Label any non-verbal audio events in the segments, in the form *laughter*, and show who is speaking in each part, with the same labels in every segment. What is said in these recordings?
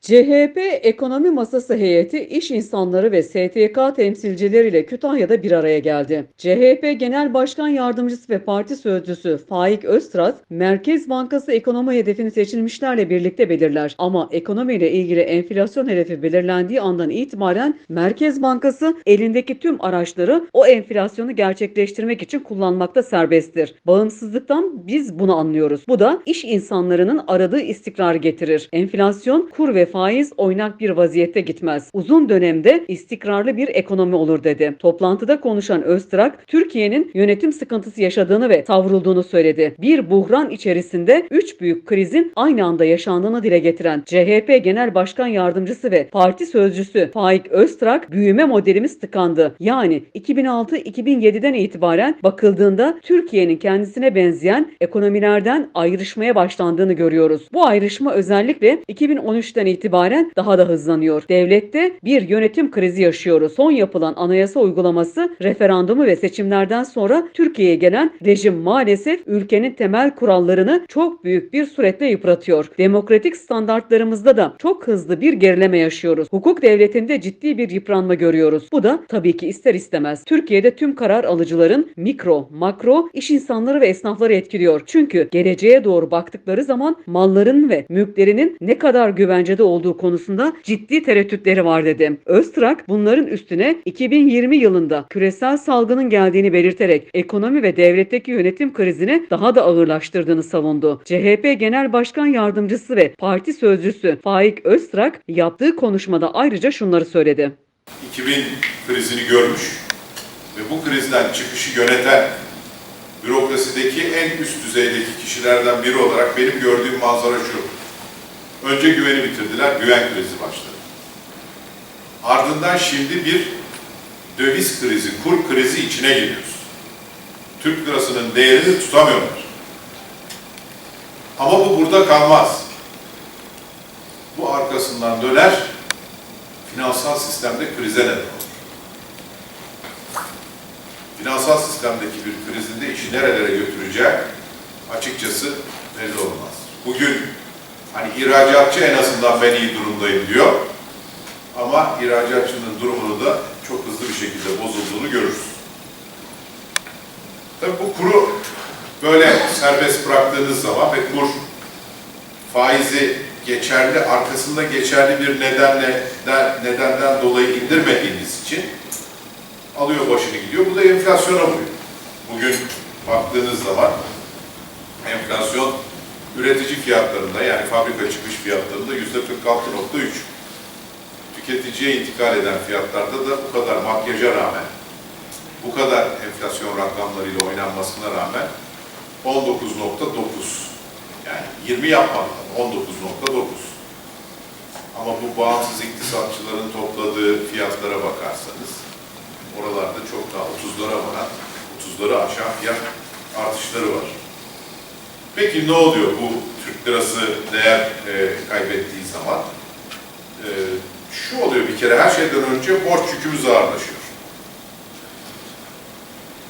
Speaker 1: CHP Ekonomi Masası heyeti iş insanları ve STK temsilcileriyle Kütahya'da bir araya geldi. CHP Genel Başkan Yardımcısı ve Parti Sözcüsü Faik Öztrat, Merkez Bankası ekonomi hedefini seçilmişlerle birlikte belirler. Ama ekonomiyle ilgili enflasyon hedefi belirlendiği andan itibaren Merkez Bankası elindeki tüm araçları o enflasyonu gerçekleştirmek için kullanmakta serbesttir. Bağımsızlıktan biz bunu anlıyoruz. Bu da iş insanlarının aradığı istikrar getirir. Enflasyon, kur ve faiz oynak bir vaziyette gitmez. Uzun dönemde istikrarlı bir ekonomi olur dedi. Toplantıda konuşan Öztrak, Türkiye'nin yönetim sıkıntısı yaşadığını ve savrulduğunu söyledi. Bir buhran içerisinde üç büyük krizin aynı anda yaşandığını dile getiren CHP Genel Başkan Yardımcısı ve Parti Sözcüsü Faik Öztrak, büyüme modelimiz tıkandı. Yani 2006-2007'den itibaren bakıldığında Türkiye'nin kendisine benzeyen ekonomilerden ayrışmaya başlandığını görüyoruz. Bu ayrışma özellikle 2013'ten itibaren daha da hızlanıyor. Devlette bir yönetim krizi yaşıyoruz. Son yapılan anayasa uygulaması referandumu ve seçimlerden sonra Türkiye'ye gelen rejim maalesef ülkenin temel kurallarını çok büyük bir suretle yıpratıyor. Demokratik standartlarımızda da çok hızlı bir gerileme yaşıyoruz. Hukuk devletinde ciddi bir yıpranma görüyoruz. Bu da tabii ki ister istemez Türkiye'de tüm karar alıcıların mikro, makro, iş insanları ve esnafları etkiliyor. Çünkü geleceğe doğru baktıkları zaman malların ve mülklerinin ne kadar güvencede olduğu konusunda ciddi tereddütleri var dedi. Öztrak bunların üstüne 2020 yılında küresel salgının geldiğini belirterek ekonomi ve devletteki yönetim krizini daha da ağırlaştırdığını savundu. CHP Genel Başkan Yardımcısı ve Parti Sözcüsü Faik Öztrak yaptığı konuşmada ayrıca şunları söyledi.
Speaker 2: 2000 krizini görmüş ve bu krizden çıkışı yöneten bürokrasideki en üst düzeydeki kişilerden biri olarak benim gördüğüm manzara şu. Önce güveni bitirdiler, güven krizi başladı. Ardından şimdi bir döviz krizi, kur krizi içine giriyoruz. Türk lirasının değerini tutamıyorlar. Ama bu burada kalmaz. Bu arkasından döner, finansal sistemde krize neden olur. Finansal sistemdeki bir krizin de işi nerelere götüreceği açıkçası belli olmaz. Bugün hani ihracatçı en azından ben iyi durumdayım diyor. Ama ihracatçının durumunu da çok hızlı bir şekilde bozulduğunu görürüz. Tabii bu kuru böyle serbest bıraktığınız zaman ve kur faizi geçerli, arkasında geçerli bir nedenle nedenden dolayı indirmediğiniz için alıyor başını gidiyor. Bu da enflasyona vuruyor. Bugün baktığınız zaman enflasyon üretici fiyatlarında yani fabrika çıkış fiyatlarında yüzde 46.3. Tüketiciye intikal eden fiyatlarda da bu kadar makyaja rağmen, bu kadar enflasyon rakamlarıyla oynanmasına rağmen 19.9. Yani 20 yapmadılar, 19.9. Ama bu bağımsız iktisatçıların topladığı fiyatlara bakarsanız, oralarda çok daha 30'lara varan, 30'ları aşan fiyat artışları var. Peki ne oluyor bu Türk lirası değer e, kaybettiği zaman? E, şu oluyor bir kere, her şeyden önce borç yükümüz ağırlaşıyor.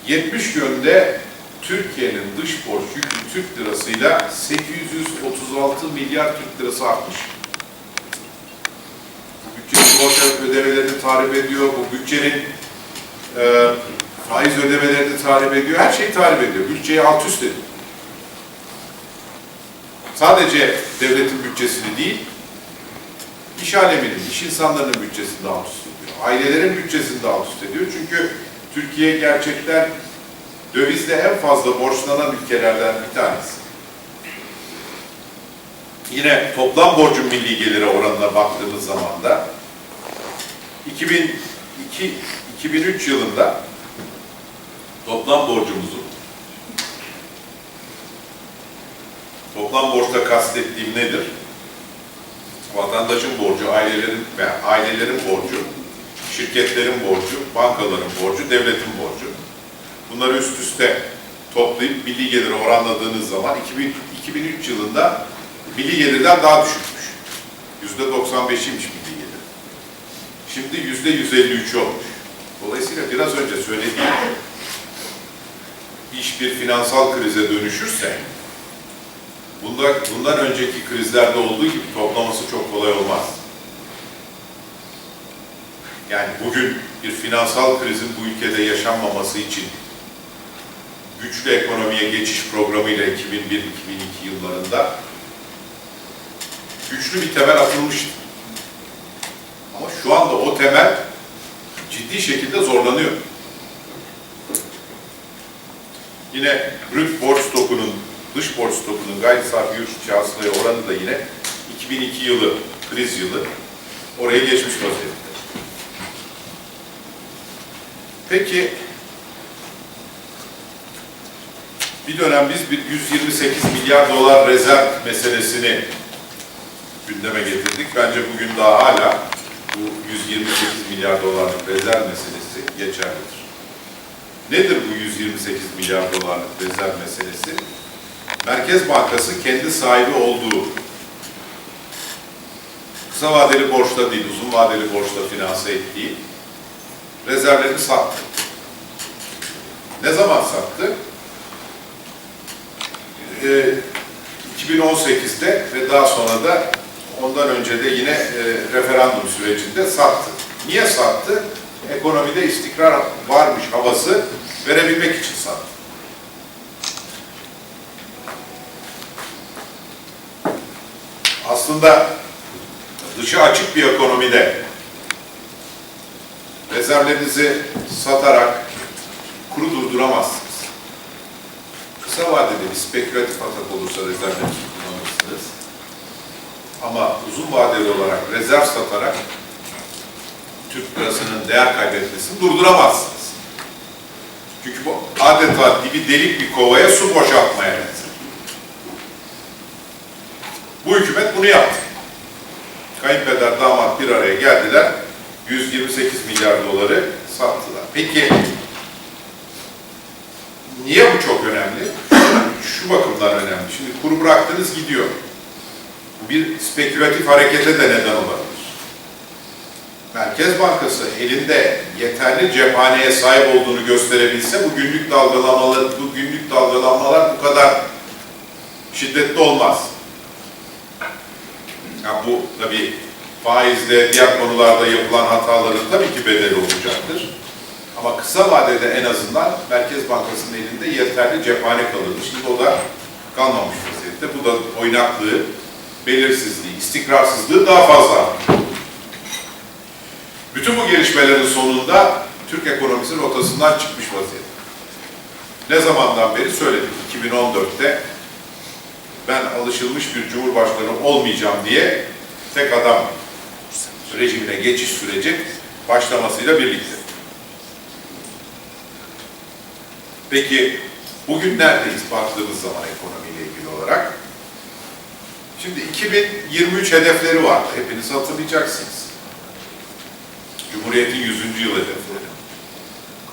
Speaker 2: 70 yönde Türkiye'nin dış borç yükü Türk lirasıyla 836 milyar Türk lirası artmış. Bu bütçe sigorta ödemelerini tahrip ediyor, bu bütçenin e, faiz ödemelerini tahrip ediyor, her şeyi tahrip ediyor. Bütçeyi alt üst ediyor. Sadece devletin bütçesini değil, iş aleminin, iş insanlarının bütçesini de alt üst ediyor. Ailelerin bütçesini de alt üst ediyor. Çünkü Türkiye gerçekten dövizle en fazla borçlanan ülkelerden bir tanesi. Yine toplam borcun milli gelire oranına baktığımız zaman da 2002 2003 yılında toplam borcumuzun toplam borçta kastettiğim nedir? Vatandaşın borcu, ailelerin ve ailelerin borcu, şirketlerin borcu, bankaların borcu, devletin borcu. Bunları üst üste toplayıp milli geliri oranladığınız zaman 2000, 2003 yılında milli gelirden daha düşükmüş. Yüzde 95'iymiş milli gelir. Şimdi yüzde 153 olmuş. Dolayısıyla biraz önce söylediğim iş bir finansal krize dönüşürse bundan, bundan önceki krizlerde olduğu gibi toplaması çok kolay olmaz. Yani bugün bir finansal krizin bu ülkede yaşanmaması için güçlü ekonomiye geçiş programıyla 2001-2002 yıllarında güçlü bir temel atılmıştı. Ama şu anda o temel ciddi şekilde zorlanıyor. Yine brüt borç stokunun, dış borç stokunun gayri safi yurt içi hasılaya oranı da yine 2002 yılı, kriz yılı oraya geçmiş vaziyette. Peki bir dönem biz bir 128 milyar dolar rezerv meselesini gündeme getirdik. Bence bugün daha hala bu 128 milyar dolarlık rezerv meselesi geçerlidir. Nedir bu 128 milyar dolarlık rezerv meselesi? Merkez Bankası kendi sahibi olduğu kısa vadeli borçla değil, uzun vadeli borçla finanse ettiği rezervlerini sattı. Ne zaman sattı? Ee, 2018'de ve daha sonra da ondan önce de yine e, referandum sürecinde sattı. Niye sattı? Ekonomide istikrar varmış havası verebilmek için sattı. Aslında dışı açık bir ekonomide rezervlerinizi satarak kuru durduramazsınız. Kısa vadede bir spekülatif atak olursa rezervlerinizi kullanırsınız. Ama uzun vadeli olarak rezerv satarak Türk lirasının değer kaybetmesini durduramazsınız. Çünkü bu adeta dibi delik bir kovaya su boşaltmaya benzer. Hükümet bunu yaptı. Kayınpeder damat bir araya geldiler. 128 milyar doları sattılar. Peki niye bu çok önemli? *clears throat* Şu bakımdan önemli. Şimdi kuru bıraktınız gidiyor. Bir spekülatif harekete de neden olabilir. Merkez Bankası elinde yeterli cephaneye sahip olduğunu gösterebilse bu günlük dalgalanmalar, bu günlük dalgalanmalar bu kadar şiddetli olmaz. Ya bu tabii faizle, diğer konularda yapılan hataların tabii ki bedeli olacaktır. Ama kısa vadede en azından Merkez Bankası'nın elinde yeterli cephane kalırdı. Şimdi o da kalmamış vaziyette. Bu da oynaklığı, belirsizliği, istikrarsızlığı daha fazla. Bütün bu gelişmelerin sonunda Türk ekonomisi rotasından çıkmış vaziyette. Ne zamandan beri söyledik? 2014'te ben alışılmış bir cumhurbaşkanı olmayacağım diye tek adam rejimine geçiş süreci başlamasıyla birlikte. Peki bugün neredeyiz baktığımız zaman ekonomiyle ilgili olarak? Şimdi 2023 hedefleri var. Hepiniz hatırlayacaksınız. Cumhuriyet'in 100. yıl hedefleri.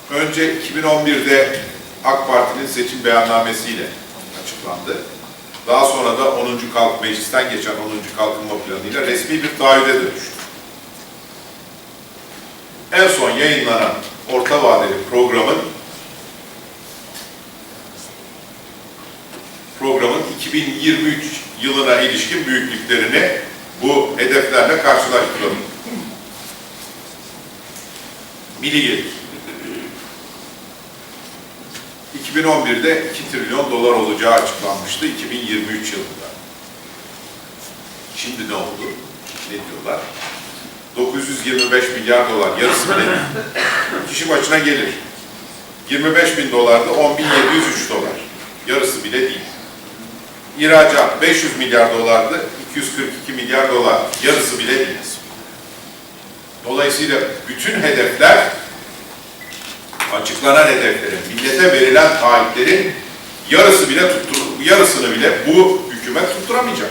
Speaker 2: Önce 2011'de AK Parti'nin seçim beyannamesiyle açıklandı. Daha sonra da 10. Kalk Meclis'ten geçen 10. Kalkınma Planı'yla resmi bir taahhüde dönüştü. En son yayınlanan orta vadeli programın programın 2023 yılına ilişkin büyüklüklerini bu hedeflerle karşılaştıralım. Milli gelir. 2011'de 2 trilyon dolar olacağı açıklanmıştı 2023 yılında. Şimdi ne oldu? Ne diyorlar? 925 milyar dolar, yarısı değil. Kişi başına gelir. 25 bin dolarda 10.703 dolar. Yarısı bile değil. İhracat 500 milyar dolardı, 242 milyar dolar. Yarısı bile değil. Dolayısıyla bütün hedefler açıklanan hedeflerin, millete verilen taahhütlerin yarısı bile tuttur, yarısını bile bu hükümet tutturamayacak.